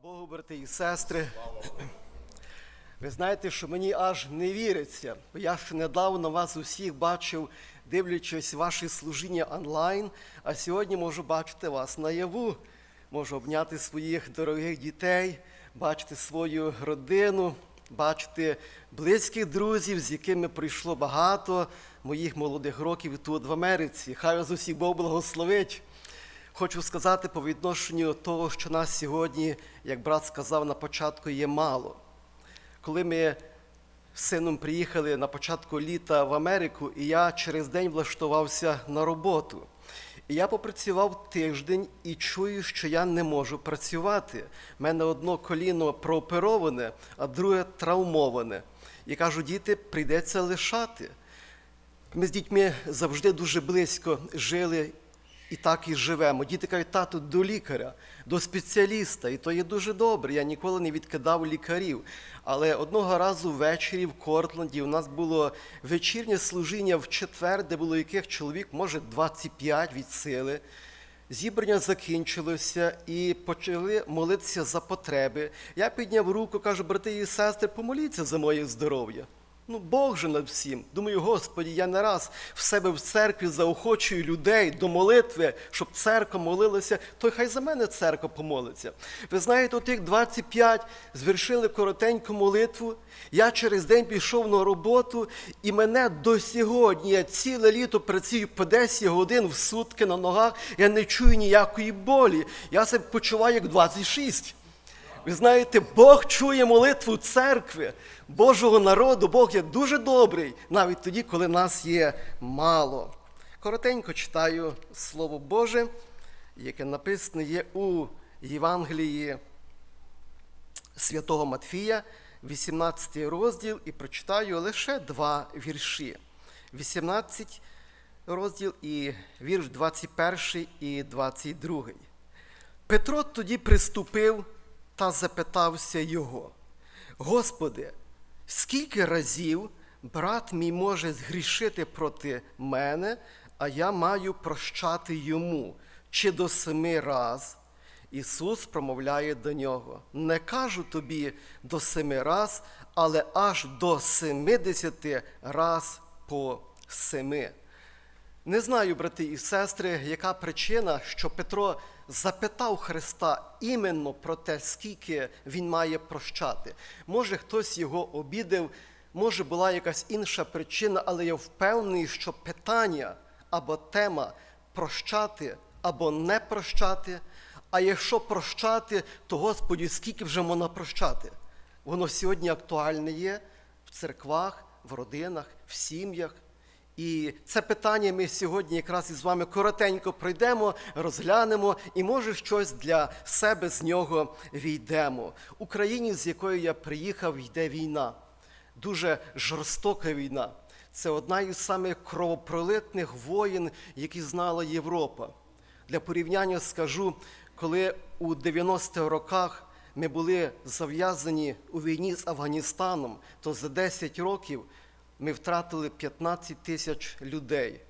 Слава Богу, брати і сестри. Ви знаєте, що мені аж не віриться. бо Я ще недавно вас усіх бачив, дивлячись ваші служіння онлайн, а сьогодні можу бачити вас наяву. Можу обняти своїх дорогих дітей, бачити свою родину, бачити близьких друзів, з якими прийшло багато моїх молодих років тут в Америці. Хай вас усіх Бог благословить. Хочу сказати по відношенню того, що нас сьогодні, як брат сказав на початку, є мало. Коли ми з сином приїхали на початку літа в Америку, і я через день влаштувався на роботу. І я попрацював тиждень і чую, що я не можу працювати. У мене одно коліно проопероване, а друге травмоване. І кажу, діти, прийдеться лишати. Ми з дітьми завжди дуже близько жили і так і живемо. Діти кажуть, тату, до лікаря, до спеціаліста, і то є дуже добре. Я ніколи не відкидав лікарів. Але одного разу ввечері в Кортленді у нас було вечірнє служіння в четвер, де було яких чоловік, може, 25 від сили. Зібрання закінчилося і почали молитися за потреби. Я підняв руку, кажу, брати і сестри, помоліться за моє здоров'я. Ну, Бог же над всім. Думаю, Господі, я не раз в себе в церкві заохочую людей до молитви, щоб церква молилася, то хай за мене церква помолиться. Ви знаєте, тих 25 звершили коротеньку молитву. Я через день пішов на роботу, і мене до сьогодні, я ціле літо працюю по 10 годин в сутки на ногах, я не чую ніякої болі. Я себе почуваю як 26. Ви знаєте, Бог чує молитву церкви, Божого народу. Бог є дуже добрий, навіть тоді, коли нас є мало. Коротенько читаю Слово Боже, яке написане є у Євангелії Святого Матфія, 18 розділ, і прочитаю лише два вірші. 18 розділ і вірш 21 і 22. Петро тоді приступив та запитався його: Господи, скільки разів брат мій може згрішити проти мене, а я маю прощати йому, чи до семи раз? Ісус промовляє до нього: Не кажу тобі до семи раз, але аж до семидесяти раз по семи. Не знаю, брати і сестри, яка причина, що Петро запитав Христа іменно про те, скільки він має прощати. Може, хтось його обідав, може була якась інша причина, але я впевнений, що питання або тема прощати або не прощати. А якщо прощати, то Господі, скільки вже можна прощати? Воно сьогодні актуальне є в церквах, в родинах, в сім'ях. І це питання ми сьогодні якраз із вами коротенько пройдемо, розглянемо і, може, щось для себе з нього війдемо. Україні, з якої я приїхав, йде війна, дуже жорстока війна. Це одна із самих кровопролитних воїн, які знала Європа. Для порівняння скажу, коли у 90-х роках ми були зав'язані у війні з Афганістаном, то за 10 років ми втратили 15 тисяч людей.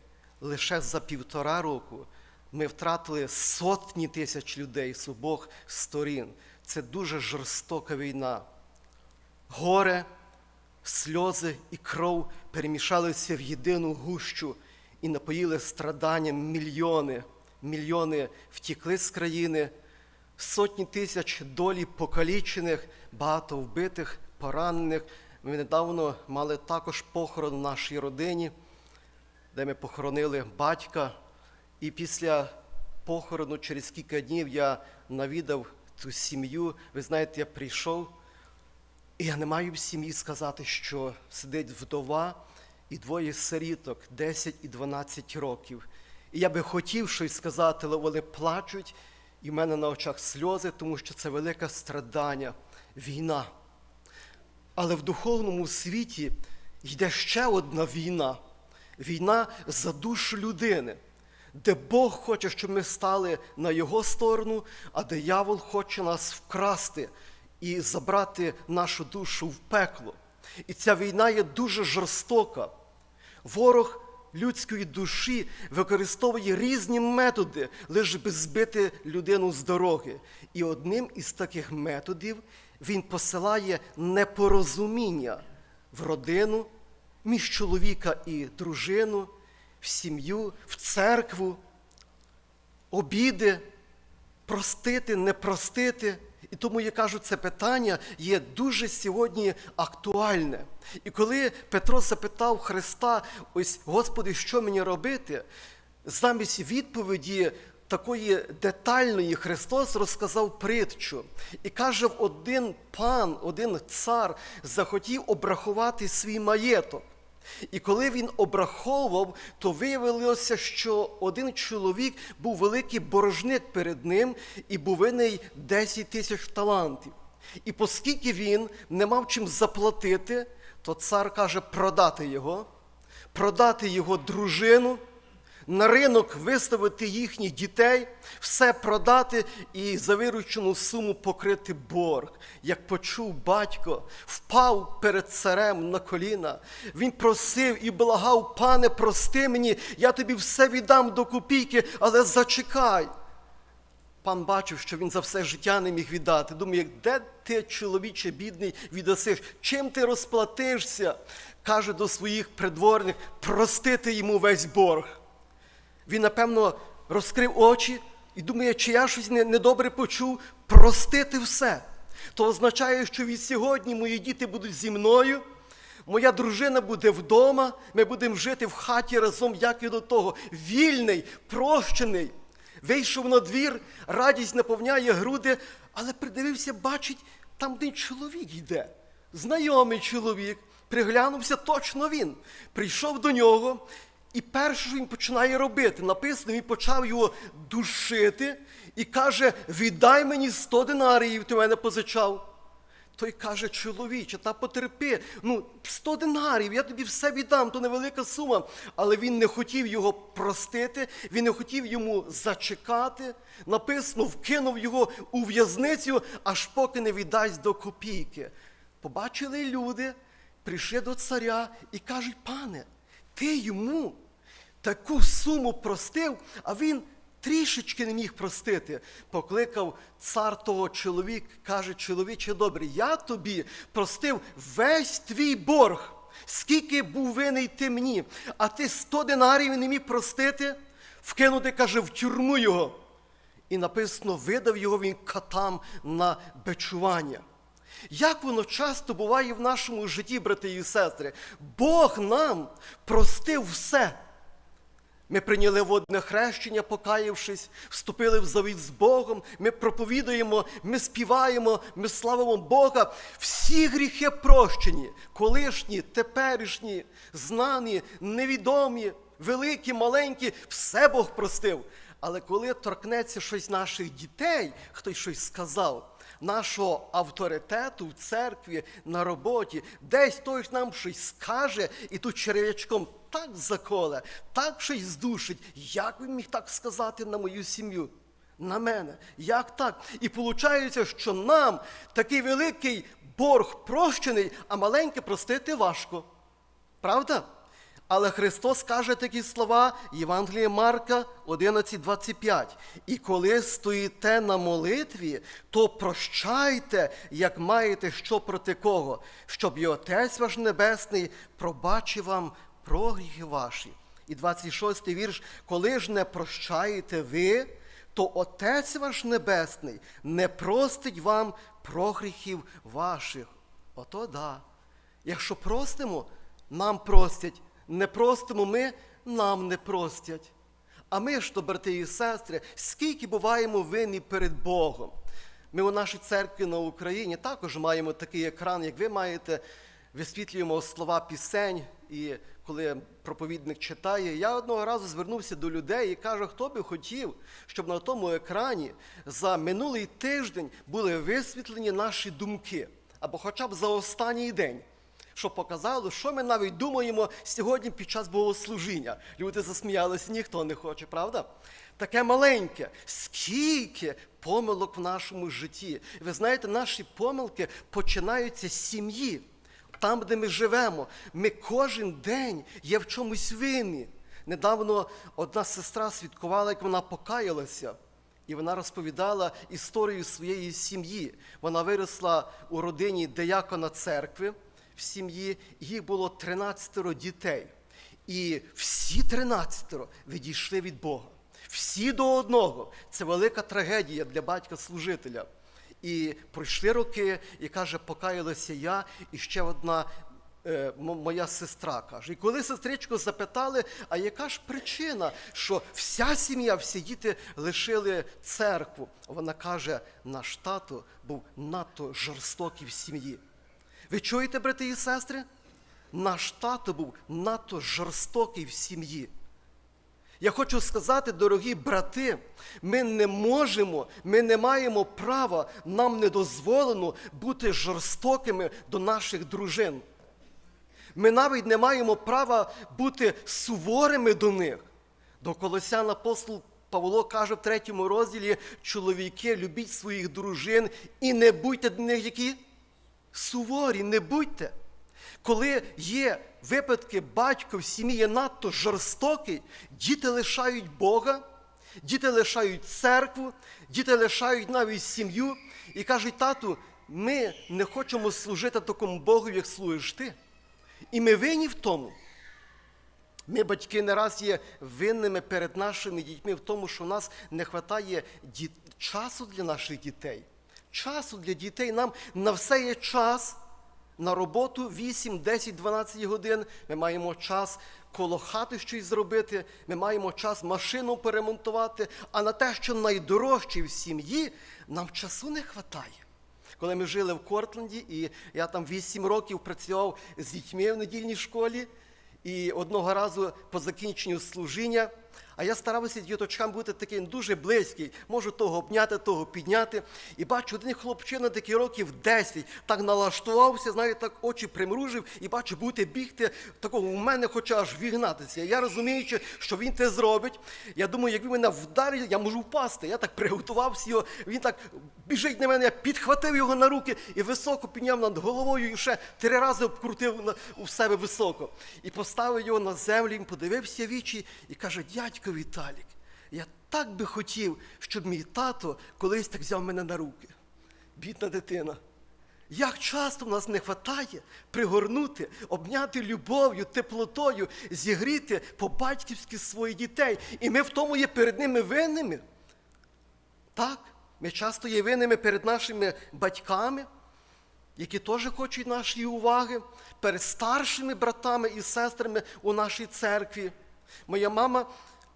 Лише за півтора року ми втратили сотні тисяч людей з обох сторін. Це дуже жорстока війна. Горе, сльози і кров перемішалися в єдину гущу і напоїли страданням мільйони. Мільйони втікли з країни, сотні тисяч долі покалічених, багато вбитих, поранених. Ми недавно мали також похорон в нашій родині, де ми похоронили батька. І після похорону, через кілька днів, я навідав цю сім'ю. Ви знаєте, я прийшов, і я не маю в сім'ї сказати, що сидить вдова і двоє сиріток 10 і 12 років. І я би хотів щось сказати, але вони плачуть, і в мене на очах сльози, тому що це велике страдання, війна. Але в духовному світі йде ще одна війна війна за душу людини, де Бог хоче, щоб ми стали на Його сторону, а диявол хоче нас вкрасти і забрати нашу душу в пекло. І ця війна є дуже жорстока. Ворог людської душі використовує різні методи, лише би збити людину з дороги. І одним із таких методів він посилає непорозуміння в родину, між чоловіка і дружину, в сім'ю, в церкву, обіди, простити, не простити. І тому я кажу, це питання є дуже сьогодні актуальне. І коли Петро запитав Христа, ось Господи, що мені робити, замість відповіді такої детальної Христос розказав притчу. І каже, один пан, один цар захотів обрахувати свій маєток. І коли він обраховував, то виявилося, що один чоловік був великий боржник перед ним і був винний 10 тисяч талантів. І оскільки він не мав чим заплатити, то цар каже продати його, продати його дружину, на ринок виставити їхніх дітей, все продати і за виручену суму покрити борг. Як почув батько, впав перед царем на коліна. Він просив і благав, пане, прости мені, я тобі все віддам до копійки, але зачекай. Пан бачив, що він за все життя не міг віддати. Думає, де ти, чоловіче, бідний, віддасиш? Чим ти розплатишся? Каже до своїх придворних, простити йому весь борг. Він, напевно, розкрив очі і думає, чи я щось недобре почув, простити все. То означає, що від сьогодні мої діти будуть зі мною, моя дружина буде вдома, ми будемо жити в хаті разом, як і до того. Вільний, прощений. Вийшов на двір, радість наповняє груди, але придивився, бачить, там один чоловік йде. Знайомий чоловік, приглянувся точно він. Прийшов до нього, і перше, що він починає робити, написано, він почав його душити і каже: віддай мені 100 динаріїв, ти мене позичав. Той каже, чоловіче, та потерпи, ну, 100 динарів, я тобі все віддам, то невелика сума. Але він не хотів його простити, він не хотів йому зачекати. Написано, вкинув його у в'язницю, аж поки не віддасть до копійки. Побачили люди, прийшли до царя і кажуть, пане, ти йому таку суму простив, а він трішечки не міг простити. Покликав цар того чоловік, каже, чоловіче добрий, я тобі простив весь твій борг, скільки був винний ти мені, а ти сто динарів не міг простити, вкинути, каже, в тюрму його. І написано, видав його він катам на бичування. Як воно часто буває в нашому житті, брати і сестри, Бог нам простив все. Ми прийняли водне хрещення, покаявшись, вступили в завіт з Богом, ми проповідуємо, ми співаємо, ми славимо Бога. Всі гріхи прощені, колишні, теперішні, знані, невідомі, великі, маленькі, все Бог простив. Але коли торкнеться щось наших дітей, хтось щось сказав, нашого авторитету в церкві, на роботі, десь хтось нам щось скаже, і тут черв'ячком так заколе, так щось здушить. Як він міг так сказати на мою сім'ю? На мене. Як так? І виходить, що нам такий великий борг прощений, а маленьке простити важко. Правда? Але Христос каже такі слова Євангелія Марка 11:25. І коли стоїте на молитві, то прощайте, як маєте що проти кого, щоб і Отець ваш Небесний пробачив вам прогріхи ваші. І 26 вірш, коли ж не прощаєте ви, то Отець ваш Небесний не простить вам прогріхів ваших. Ото да. Якщо простимо, нам простять. Не простимо ми, нам не простять. А ми ж то, брати і сестри, скільки буваємо винні перед Богом. Ми у нашій церкві на Україні також маємо такий екран, як ви маєте, висвітлюємо слова пісень. І коли проповідник читає, я одного разу звернувся до людей і кажу, хто би хотів, щоб на тому екрані за минулий тиждень були висвітлені наші думки, або хоча б за останній день щоб показало, що ми навіть думаємо сьогодні під час богослужіння. Люди засміялися, ніхто не хоче, правда? Таке маленьке, скільки помилок в нашому житті. Ви знаєте, наші помилки починаються з сім'ї, там, де ми живемо. Ми кожен день є в чомусь винні. Недавно одна сестра свідкувала, як вона покаялася, і вона розповідала історію своєї сім'ї. Вона виросла у родині деякона церкви в сім'ї, їх було 13 дітей. І всі 13 відійшли від Бога. Всі до одного. Це велика трагедія для батька-служителя. І пройшли роки, і каже, покаялася я, і ще одна е, моя сестра каже. І коли сестричку запитали, а яка ж причина, що вся сім'я, всі діти лишили церкву, вона каже, наш тато був надто жорстокий в сім'ї. Ви чуєте, брати і сестри? Наш тато був надто жорстокий в сім'ї. Я хочу сказати, дорогі брати, ми не можемо, ми не маємо права, нам не дозволено бути жорстокими до наших дружин. Ми навіть не маємо права бути суворими до них. До Колосян апостол Павло каже в третьому розділі: чоловіки, любіть своїх дружин і не будьте до них які суворі, не будьте. Коли є випадки, батько в сім'ї є надто жорстокий, діти лишають Бога, діти лишають церкву, діти лишають навіть сім'ю і кажуть, тату, ми не хочемо служити такому Богу, як служиш ти. І ми винні в тому. Ми, батьки, не раз є винними перед нашими дітьми в тому, що у нас не вистачає часу для наших дітей. Часу для дітей нам на все є час. На роботу 8, 10, 12 годин. Ми маємо час коло хати щось зробити, ми маємо час машину перемонтувати, а на те, що найдорожче в сім'ї, нам часу не вистачає. Коли ми жили в Кортленді, і я там 8 років працював з дітьми в недільній школі, і одного разу по закінченню служіння, а я старався діточкам бути таким дуже близький, можу того обняти, того підняти. І бачу, один хлопчина такий років 10, так налаштувався, знаєте, так очі примружив, і бачу, буде бігти такого у мене хоче аж вігнатися. Я розуміючи, що він це зробить. Я думаю, як він мене вдарить, я можу впасти. Я так приготувався його, він так біжить на мене, я підхватив його на руки і високо підняв над головою, і ще три рази обкрутив у себе високо. І поставив його на землю, він подивився вічі і каже: дядько Віталік, я так би хотів, щоб мій тато колись так взяв мене на руки. Бідна дитина. Як часто в нас не вистачає пригорнути, обняти любов'ю, теплотою, зігріти по-батьківськи своїх дітей. І ми в тому є перед ними винними. Так, ми часто є винними перед нашими батьками, які теж хочуть нашої уваги, перед старшими братами і сестрами у нашій церкві. Моя мама,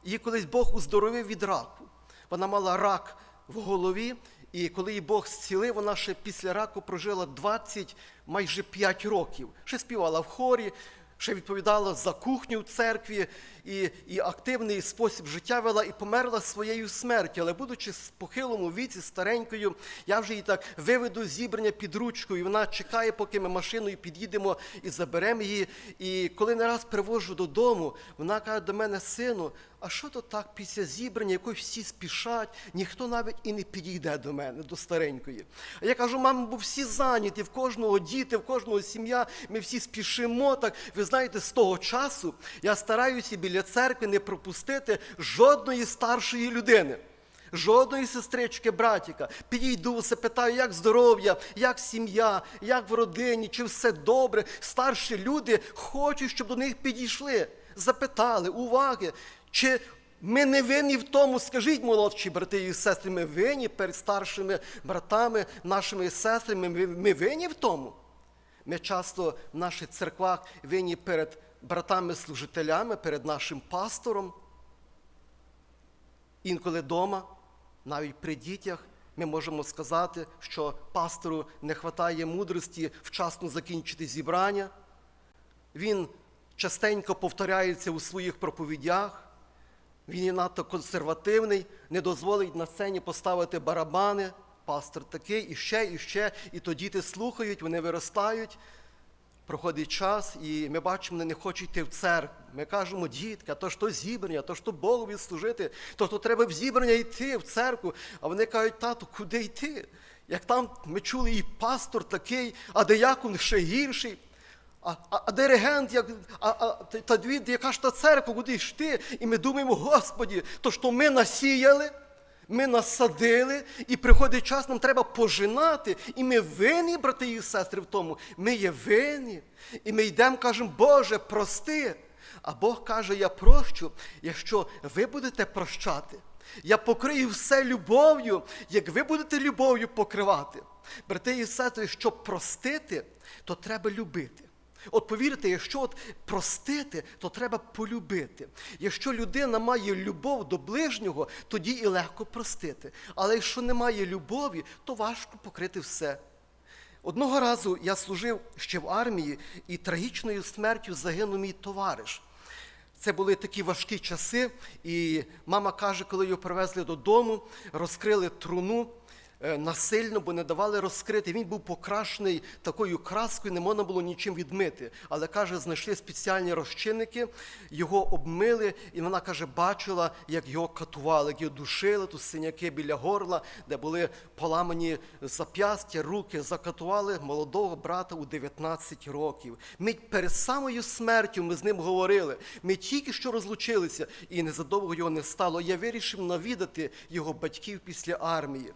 її колись Бог уздоровив від раку. Вона мала рак в голові, і коли її Бог зцілив, вона ще після раку прожила 20, майже 5 років. Ще співала в хорі, ще відповідала за кухню в церкві, і, і активний спосіб життя вела, і померла своєю смертю. Але будучи в похилому віці, старенькою, я вже її так виведу зібрання під ручкою, і вона чекає, поки ми машиною під'їдемо і заберемо її. І коли не раз привожу додому, вона каже до мене, сину, а що то так після зібрання, якось всі спішать, ніхто навіть і не підійде до мене, до старенької. А я кажу, мамо, бо всі зайняті, в кожного діти, в кожного сім'я, ми всі спішимо. Так, ви знаєте, з того часу я стараюся біля церкви не пропустити жодної старшої людини. Жодної сестрички, братіка. Підійду, запитаю, як здоров'я, як сім'я, як в родині, чи все добре. Старші люди хочуть, щоб до них підійшли, запитали, уваги. Чи ми не винні в тому, скажіть, молодші брати і сестри, ми винні перед старшими братами, нашими сестрами, ми, ми винні в тому. Ми часто в наших церквах винні перед братами-служителями, перед нашим пастором. Інколи вдома, навіть при дітях, ми можемо сказати, що пастору не вистачає мудрості вчасно закінчити зібрання. Він частенько повторяється у своїх проповідях. Він є надто консервативний, не дозволить на сцені поставити барабани. Пастор такий, і ще, і ще. І то діти слухають, вони виростають. Проходить час, і ми бачимо, вони не хочуть йти в церкву. Ми кажемо, дітка, то ж то зібрання, то ж то Богові служити, то то треба в зібрання йти в церкву. А вони кажуть, тату, куди йти? Як там ми чули, і пастор такий, а деякон ще гірший. а, а, а диригент, як, а, а, та, та яка ж та церква, куди йшти? І ми думаємо, Господі, то що ми насіяли, ми насадили, і приходить час, нам треба пожинати. І ми винні, брати і сестри, в тому. Ми є винні. І ми йдемо, кажемо, Боже, прости. А Бог каже, я прощу, якщо ви будете прощати. Я покрию все любов'ю, як ви будете любов'ю покривати. Брати і сестри, щоб простити, то треба любити. От повірте, якщо от простити, то треба полюбити. Якщо людина має любов до ближнього, тоді і легко простити. Але якщо немає любові, то важко покрити все. Одного разу я служив ще в армії, і трагічною смертю загинув мій товариш. Це були такі важкі часи, і мама каже, коли його привезли додому, розкрили труну насильно, бо не давали розкрити. Він був покрашений такою краскою, не можна було нічим відмити. Але каже, знайшли спеціальні розчинники, його обмили, і вона каже, бачила, як його катували, як його душили, тут синяки біля горла, де були поламані зап'ястя, руки, закатували молодого брата у 19 років. Ми перед самою смертю ми з ним говорили. Ми тільки що розлучилися, і незадовго його не стало. Я вирішив навідати його батьків після армії.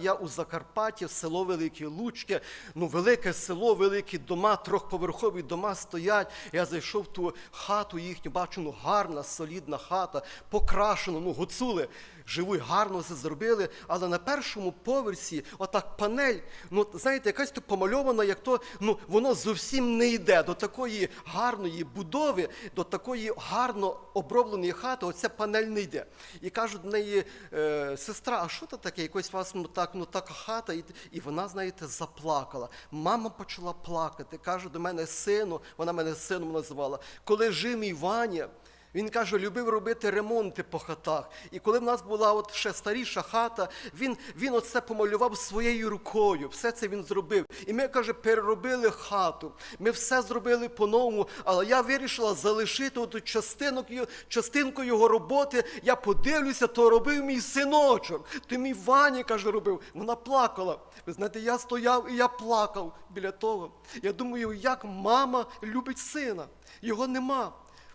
Я у Закарпаття, в село Велике Лучке. Ну, велике село, великі дома, трьохповерхові дома стоять. Я зайшов в ту хату їхню, бачу, ну гарна, солідна хата, покрашена, ну гуцули. Живуть, гарно все зробили, але на першому поверсі, отак панель, ну знаєте, якась то помальована, як то ну воно зовсім не йде до такої гарної будови, до такої гарно обробленої хати. Оця панель не йде. І кажуть до неї, е, сестра, а що це таке? Якось вас ну так, ну така хата, і, і вона, знаєте, заплакала. Мама почала плакати. каже до мене сину, вона мене сином називала. Коли жив мій Ваня. Він каже, любив робити ремонти по хатах. І коли в нас була от ще старіша хата, він він оце помалював своєю рукою. Все це він зробив. І ми, каже, переробили хату. Ми все зробили по-новому, але я вирішила залишити оту частинку, частинку його роботи. Я подивлюся, то робив мій синочок. То мій Ваня, каже, робив. Вона плакала. Ви знаєте, я стояв і я плакав біля того. Я думаю, як мама любить сина. Його нема.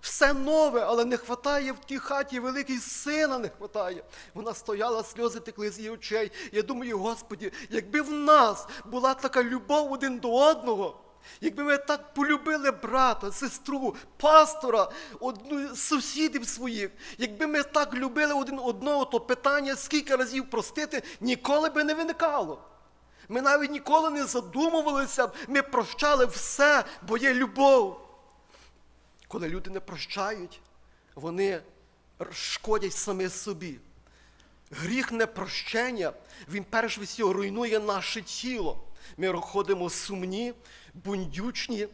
Все нове, але не хватає в тій хаті великий сина не хватає. Вона стояла, сльози текли з її очей. Я думаю, Господі, якби в нас була така любов один до одного, якби ми так полюбили брата, сестру, пастора, одну сусідів своїх, якби ми так любили один одного, то питання, скільки разів простити, ніколи би не виникало. Ми навіть ніколи не задумувалися, ми прощали все, бо є любов. Коли люди не прощають, вони шкодять самі собі. Гріх непрощення, він перш всього руйнує наше тіло. Ми ходимо сумні, бундючні,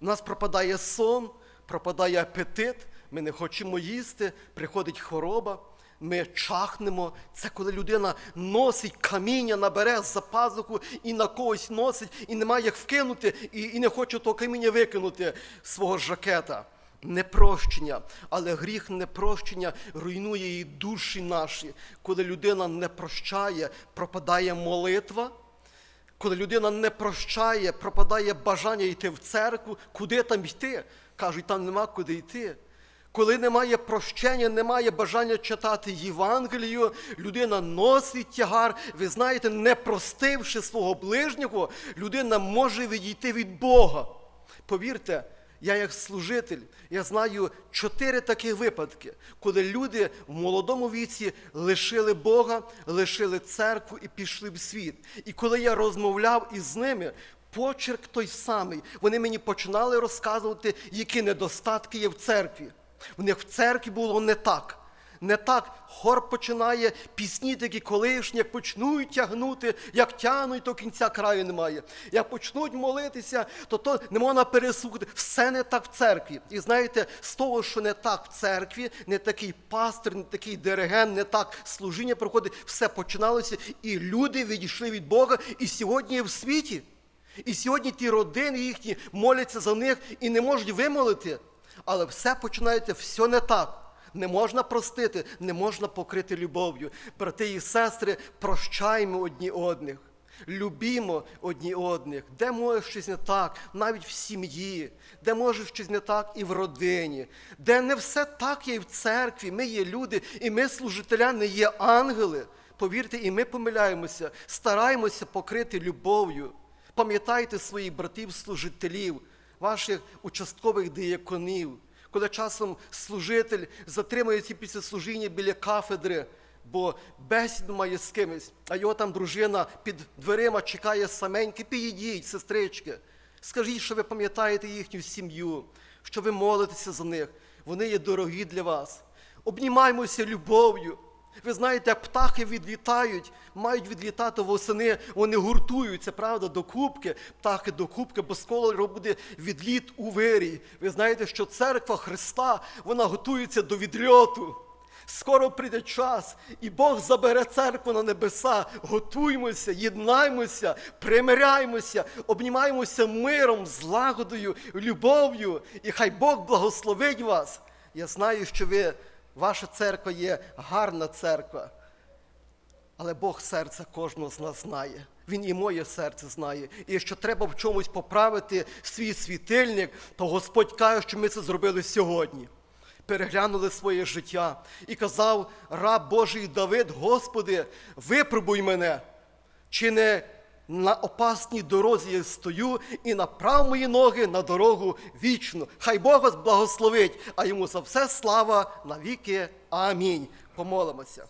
у нас пропадає сон, пропадає апетит, ми не хочемо їсти, приходить хвороба, ми чахнемо. Це коли людина носить каміння, набере за пазуху і на когось носить, і немає як вкинути, і, і не хоче того каміння викинути з свого жакета. Непрощення, але гріх непрощення руйнує і душі наші. Коли людина не прощає, пропадає молитва. Коли людина не прощає, пропадає бажання йти в церкву, куди там йти? Кажуть, там нема куди йти. Коли немає прощення, немає бажання читати Євангелію, людина носить тягар. Ви знаєте, не простивши свого ближнього, людина може відійти від Бога. Повірте, я як служитель, я знаю чотири такі випадки, коли люди в молодому віці лишили Бога, лишили церкву і пішли в світ. І коли я розмовляв із ними, почерк той самий, вони мені починали розказувати, які недостатки є в церкві. В них в церкві було не так. Не так хор починає пісні такі колишні, як почнуть тягнути, як тягнуть, то кінця краю немає. Як почнуть молитися, то то не можна переслухати. Все не так в церкві. І знаєте, з того, що не так в церкві, не такий пастир, не такий диригент, не так служіння проходить, все починалося, і люди відійшли від Бога, і сьогодні є в світі. І сьогодні ті родини їхні моляться за них і не можуть вимолити. Але все починається, все не так. Не можна простити, не можна покрити любов'ю. Брати і сестри, прощаємо одні одних. Любімо одні одних, де може щось не так, навіть в сім'ї, де може щось не так і в родині, де не все так є і в церкві. Ми є люди, і ми, служителя, не є ангели. Повірте, і ми помиляємося, стараємося покрити любов'ю. Пам'ятайте своїх братів-служителів, ваших участкових дияконів, коли часом служитель затримується після служіння біля кафедри, бо бесіду має з кимось, а його там дружина під дверима чекає саменьки. Підійдіть, сестрички. Скажіть, що ви пам'ятаєте їхню сім'ю, що ви молитеся за них. Вони є дорогі для вас. Обнімаймося любов'ю. Ви знаєте, птахи відлітають, мають відлітати восени, вони гуртуються, правда, до кубки, птахи до кубки, бо скоро буде відліт у вирій. Ви знаєте, що церква Христа, вона готується до відльоту. Скоро прийде час, і Бог забере церкву на небеса. Готуймося, єднаймося, примиряймося, обнімаємося миром, злагодою, любов'ю. І хай Бог благословить вас. Я знаю, що ви, ваша церква є гарна церква. Але Бог серце кожного з нас знає. Він і моє серце знає. І якщо треба в чомусь поправити свій світильник, то Господь каже, що ми це зробили сьогодні. Переглянули своє життя і казав раб Божий Давид, Господи, випробуй мене, чи не на опасній дорозі я стою і направ мої ноги на дорогу вічну. Хай Бог вас благословить, а йому за все слава навіки. Амінь. Помолимося.